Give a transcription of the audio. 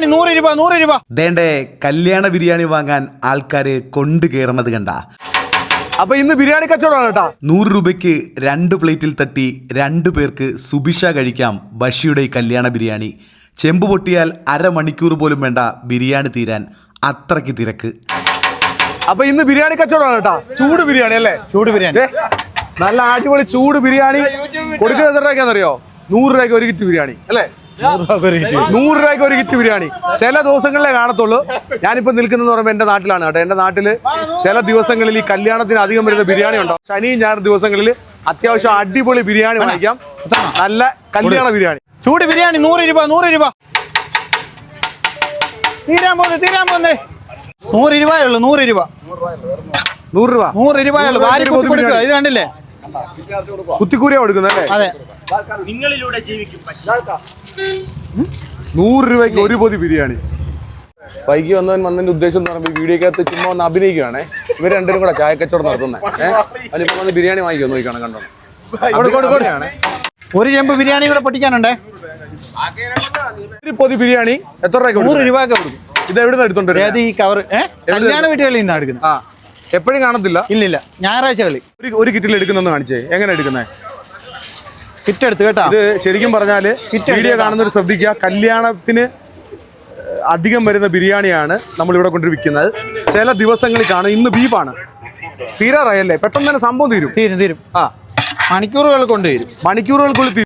ബിരിയാണി നൂറ് രൂപ നൂറ് രൂപ. ദേണ്ടേ കല്യാണ ബിരിയാണി വാങ്ങാൻ ആൾക്കാര് കൊണ്ടു കയറണത് കണ്ട. അപ്പൊ ഇന്ന് ബിരിയാണി കച്ചവടമാണ് കേട്ടാ. നൂറ് രൂപയ്ക്ക് രണ്ട് പ്ലേറ്റിൽ തട്ടി രണ്ടു പേർക്ക് സുബിഷ കഴിക്കാം ബഷിയുടെ ഈ കല്യാണ ബിരിയാണി. ചെമ്പ് പൊട്ടിയാൽ അരമണിക്കൂർ പോലും വേണ്ട ബിരിയാണി തീരാൻ അത്രയ്ക്ക് തിരക്ക്. അപ്പൊ ഇന്ന് ബിരിയാണി കച്ചവടമാണ് കേട്ടാ. ചൂട് ബിരിയാണി അല്ലേ? ചൂട് ബിരിയാണി. നല്ല അടിപൊളി ചൂട് ബിരിയാണി. കൊടുക്കുന്നത് എത്ര രൂപയ്ക്കാണെന്നറിയോ? നൂറ് രൂപയ്ക്ക് ഒരു കിറ്റ് ബിരിയാണി അല്ലേ? നൂറ് രൂപയ്ക്ക് ഒരു കിറ്റ് ബിരിയാണി. ചില ദിവസങ്ങളിലേ കാണത്തുള്ളൂ. ഞാനിപ്പോ നിൽക്കുന്നത് പറയുമ്പോൾ എന്റെ നാട്ടിലാണ് കേട്ടോ. എന്റെ നാട്ടിൽ ചില ദിവസങ്ങളിൽ ഈ കല്യാണത്തിന് അധികം വരുന്ന ബിരിയാണി ഉണ്ടോ? ശനി ഞായർ ദിവസങ്ങളിൽ അത്യാവശ്യം അടിപൊളി ബിരിയാണി വാങ്ങിക്കാം നല്ല കല്യാണ ബിരിയാണി. ചൂട് ബിരിയാണി നൂറ് രൂപ നൂറ് രൂപ. തീരാൻ പോകുന്നത് തീരാൻ പോന്നെ. നൂറ് രൂപയേ ഉള്ളൂ നൂറ് രൂപ. നൂറ് രൂപ. നൂറ് രൂപ ഇത് കണ്ടില്ലേ? കുത്തിക്കൂരിയാ കൊടുക്കുന്നത് അല്ലേ ജീവിക്കും നൂറ് രൂപയ്ക്ക് ഒരു പൊതി ബിരിയാണി. വൈകി വന്നവൻ വന്നതിന്റെ ഉദ്ദേശം എന്ന് പറയുമ്പോൾ വീഡിയോക്കകത്ത് ചുമ്മാ ഒന്ന് അഭിനയിക്കുകയാണേ ഇവർ രണ്ടുപേരും കൂടെ ചായക്കച്ചവടം നടത്തുന്നത് ഏഹ് വന്ന് ബിരിയാണി വാങ്ങിക്കോ നോക്കണം കണ്ടോ? കൊടു, കൊടു, കൊടു. ഒരു ചെമ്പ് ബിരിയാണി കൂടെ പൊട്ടിക്കാനുണ്ടേ? ഒരു പൊതി ബിരിയാണി എത്ര രൂപ നൂറ്? രൂപ കൊടുക്കും. ഇത് എവിടെ നിന്ന് എടുത്തോണ്ട് ഏത് ഈ കവർ കല്യാണ വീട്ടുകളിൽ നിന്നാണ് എടുക്കുന്നത്. എപ്പോഴും കാണത്തില്ല? ഇല്ലില്ല. ഞായറാഴ്ച കളി ഒരു കിറ്റിൽ എടുക്കുന്നെന്ന് കാണിച്ചേ. എങ്ങനെ എടുക്കുന്നത് കിറ്റ് എടുത്ത് കേട്ടോ. ഇത് ശരിക്കും പറഞ്ഞാൽ വീഡിയോ കാണുന്നവർ ശ്രദ്ധിക്കുക. കല്യാണത്തിന് അധികം വരുന്ന ബിരിയാണിയാണ് നമ്മൾ ഇവിടെ കൊണ്ട് വിൽക്കുന്നത് ചില ദിവസങ്ങളിൽ കാണും. ഇന്ന് ബീഫാണ്. തീരാറായല്ലേ? പെട്ടെന്ന് തന്നെ സംഭവം തീരും. തീരും തീരും. ആ. മണിക്കൂറുകൾ കൊണ്ട് തീരും. മണിക്കൂറുകൾക്കുള്ളിൽ